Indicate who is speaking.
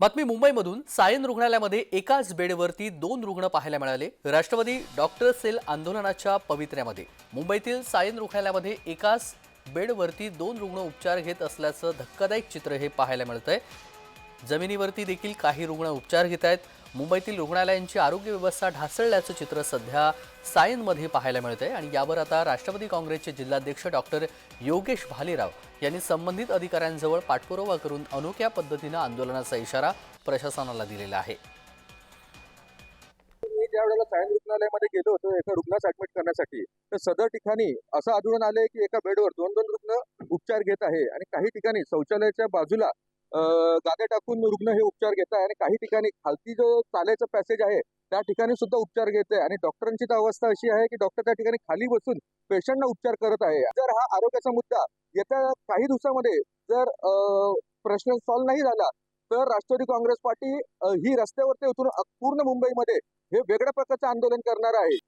Speaker 1: बातमी मुंबईमधून सायन रुग्णालयामध्ये एकाच बेडवरती दोन रुग्ण पाहायला मिळाले. राष्ट्रवादी डॉक्टर सेल आंदोलनाच्या पवित्र्यामध्ये. मुंबईतील सायन रुग्णालयामध्ये एकाच बेडवरती दोन रुग्ण उपचार घेत असल्याचं धक्कादायक चित्र हे पाहायला मिळतंय. जमिनीवरती देखील काही रुग्ण उपचार घेत आहेत. मुंबईतील रुग्णालयांची आरोग्य व्यवस्था ढासळल्याचं चित्र सध्या सायनमध्ये पाहायला मिळतंय आणि यावर आता राष्ट्रवादी काँग्रेसचे जिल्हाध्यक्ष डॉक्टर योगेश भालेराव यांनी संबंधित अधिकाऱ्यांजवळ पाठपुरावा करून अनोख्या पद्धतीनं आंदोलनाचा इशारा प्रशासनाला दिलेला आहे.
Speaker 2: मी ज्या वेळेला सायन रुग्णालयामध्ये गेलो होतो एका रुग्णास ऍडमिट करण्यासाठी तर सदर ठिकाणी असं आढळून आलंय की एका बेडवर दोन दोन रुग्ण उपचार घेत आहे आणि काही ठिकाणी शौचालयाच्या बाजूला गादे टाकून रुग्ण हे उपचार घेत आहे आणि काही ठिकाणी खालती जो चालायचं पॅसेज आहे त्या ठिकाणी सुद्धा उपचार घेत आहे. आणि डॉक्टरांची तर अवस्था अशी आहे की डॉक्टर त्या ठिकाणी खाली बसून पेशंटना उपचार करत आहे. जर हा आरोग्याचा मुद्दा येत्या काही दिवसामध्ये जर प्रश्न सॉल्व्ह नाही झाला तर राष्ट्रवादी काँग्रेस पार्टी ही रस्त्यावरती उतरून पूर्ण मुंबईमध्ये हे वेगळ्या प्रकारचं आंदोलन करणार आहे.